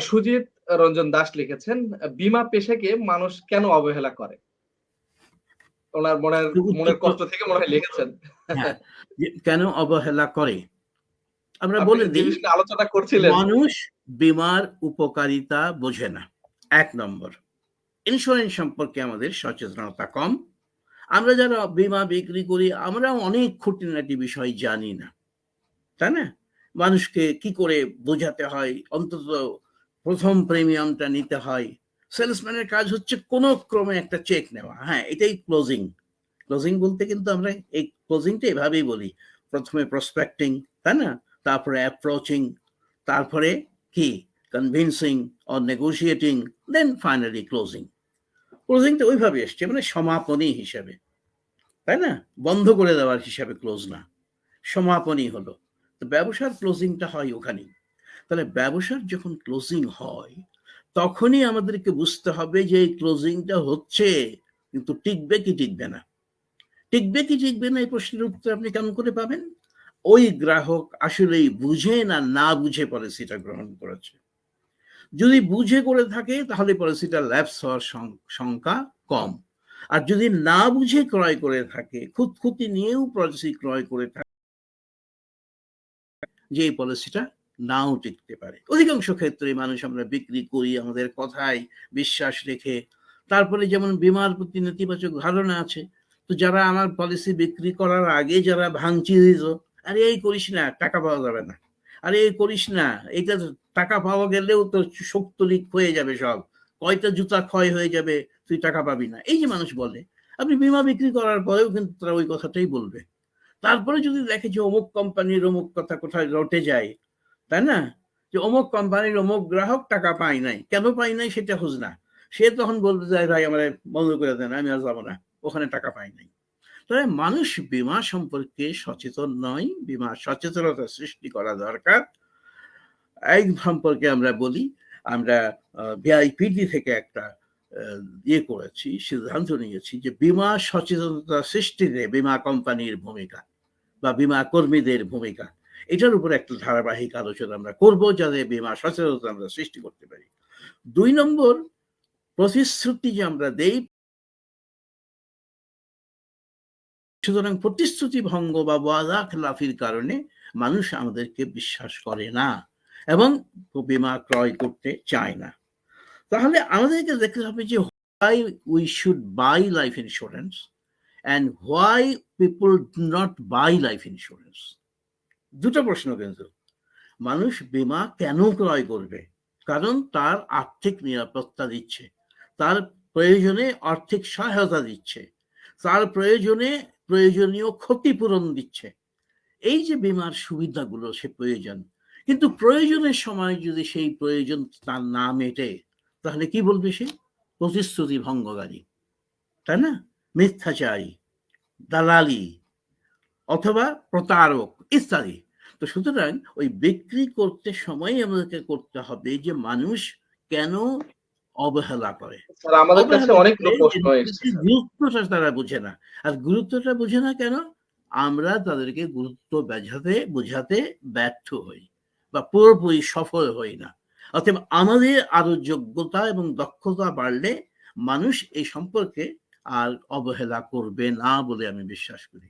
সুজিত রঞ্জন দাস লিখেছেন বিমা পেশাকে মানুষ কেন অবহেলা করে? ওনার মনের মনের কষ্ট থেকে মনে হয় লিখেছেন। হ্যাঁ, কেন অবহেলা করে? আমরা বলে দিই আলোচনা করছিলেন। মানুষ বিমার উপকারিতা বোঝে না। এক নম্বর ইন্স্যুরেন্স সম্পর্কে আমাদের সচেতনতা কম। আমরা যারা বিমা বিক্রি করি আমরা অনেক খুঁটিনাটি বিষয় জানি না। তাই না? মানুষকে কি করে বোঝাতে হয়? অন্তত প্রথম প্রিমিয়ামটা নিতে হয়। সেলসম্যানের কাজ হচ্ছে কোনো ক্রমে একটা চেক নেওয়া। হ্যাঁ এটাই ক্লোজিং ক্লোজিং বলতে কিন্তু আমরা এই ক্লোজিংটা এভাবেই বলি। প্রথমে প্রসপেক্টিং তাই না? তারপরে অ্যাপ্রোচিং তারপরে কি? Convincing or negotiating then finally closing ক্লোজিংটা ওইভাবে এসছে মানে সমাপনী হিসাবে। তাই না? বন্ধ করে দেওয়ার হিসাবে ক্লোজ না। সমাপনী হলো। তো ব্যবসার ক্লোজিংটা হয় ওখানেই। তাহলে ব্যবসার যখন ক্লোজিং হয়, তখনই আমাদেরকে বুঝতে হবে যে এই ক্লোজিংটা হচ্ছে, কিন্তু টিকবে কি টিকবে না। টিকবে কি টিকবে না এই প্রশ্নের উত্তর আপনি কেমন করে পাবেন? ওই গ্রাহক আসলেই বুঝে না না বুঝে পলিসিটা গ্রহণ করেছে। যদি বুঝে করে থাকে, তাহলে পলিসিটা ল্যাপস হওয়ার সংখ্যা কম। আর যদি না বুঝে ক্রয় করে থাকে, খুঁতখুতি নিয়েও পলিসি ক্রয় করে থাকে যে এই পলিসিটা নাও টিকতে পারে। অধিকাংশ ক্ষেত্রে মানুষ আমরা বিক্রি করি, আমাদের কথায় বিশ্বাস রেখে। তারপরে যেমন বিমার প্রতি নেতিবাচক ধারণা আছে, তো যারা আমার পলিসি বিক্রি করার আগে যারা ভাঙচি দিত আরে এই করিস না, টাকা পাওয়া যাবে না। আরে এই করিস না এটা টাকা পাওয়া গেলেও তো শক্তলিক হয়ে যাবে সব। কয়টা জুতা ক্ষয় হয়ে যাবে, তুই টাকা পাবি না। এই যে মানুষ বলে, আপনি বিমা বিক্রি করার পরেও কিন্তু তারা ওই কথাটাই বলবে। তারপরে যদি দেখে যে অমুক কোম্পানির অমুক কথা কোথায় রটে যায়, তাই না? যে অমুক কোম্পানির অমুক গ্রাহক টাকা পায় নাই। কেন পাই নাই সেটা খোঁজ না। সে তখন বলতে যায় ভাই, আমার বন্ধ করে দেন, আমি আর যাব না। ওখানে টাকা পাই নাই। তবে মানুষ বিমা সম্পর্কে সচেতন নয়। বিমা সচেতনতা সৃষ্টি করা দরকার। এই সম্পর্কে আমরা বলি, আমরা বিআইপিডি থেকে একটা ইয়ে করেছি, সিদ্ধান্ত নিয়েছি যে বিমা সচেতনতা সৃষ্টিতে বিমা কোম্পানির ভূমিকা। বিমা কর্মীদের ভূমিকা। এটার উপর একটা ধারাবাহিক আলোচনা আমরা করব, যাতে বিমা সচেতনতা আমরা সৃষ্টি করতে পারি। দুই নম্বর, প্রতিশ্রুতি যে আমরা দেই, সুতরাং প্রতিশ্রুতি ভঙ্গ বা ওয়াদা খেলাফির কারণে মানুষ আমাদেরকে বিশ্বাস করে না এবং বিমা ক্রয় করতে চায় না। তাহলে আমাদেরকে দেখতে হবে যে why we should buy life and why people not buy life insurance দুটো প্রশ্ন কিন্তু মানুষ বিমা কেন ক্রয় করবে? কারণ তার আর্থিক নিরাপত্তা দিচ্ছে। তার প্রয়োজনে আর্থিক সহায়তা দিচ্ছে। তার প্রয়োজনে প্রয়োজনীয় ক্ষতিপূরণ দিচ্ছে। এই যে বিমার সুবিধাগুলো, সে প্রয়োজন। কিন্তু প্রয়োজনের সময় যদি সেই প্রয়োজন তার না মেটে, তাহলে কি বলবে সে? প্রতিশ্রুতি ভঙ্গকারী তাই না? মিথ্যাচারী দালালি অথবা প্রতারক ইত্যাদি। তো সুতরাং ওই বিক্রি করতে সময় আমাদেরকে করতে হবে যে মানুষ কেন অবহেলা করে। আমাদের কাছে গুরুত্বটা তারা বুঝে না। আর গুরুত্বটা বুঝে না কেন? আমরা তাদেরকে গুরুত্ব বোঝাতে বোঝাতে ব্যর্থ হই বা পুরোপুরি সফল হই না। অতএব আমাদের আরও যোগ্যতা এবং দক্ষতা বাড়লে মানুষ এই সম্পর্কে আর অবহেলা করবে না বলে আমি বিশ্বাস করি।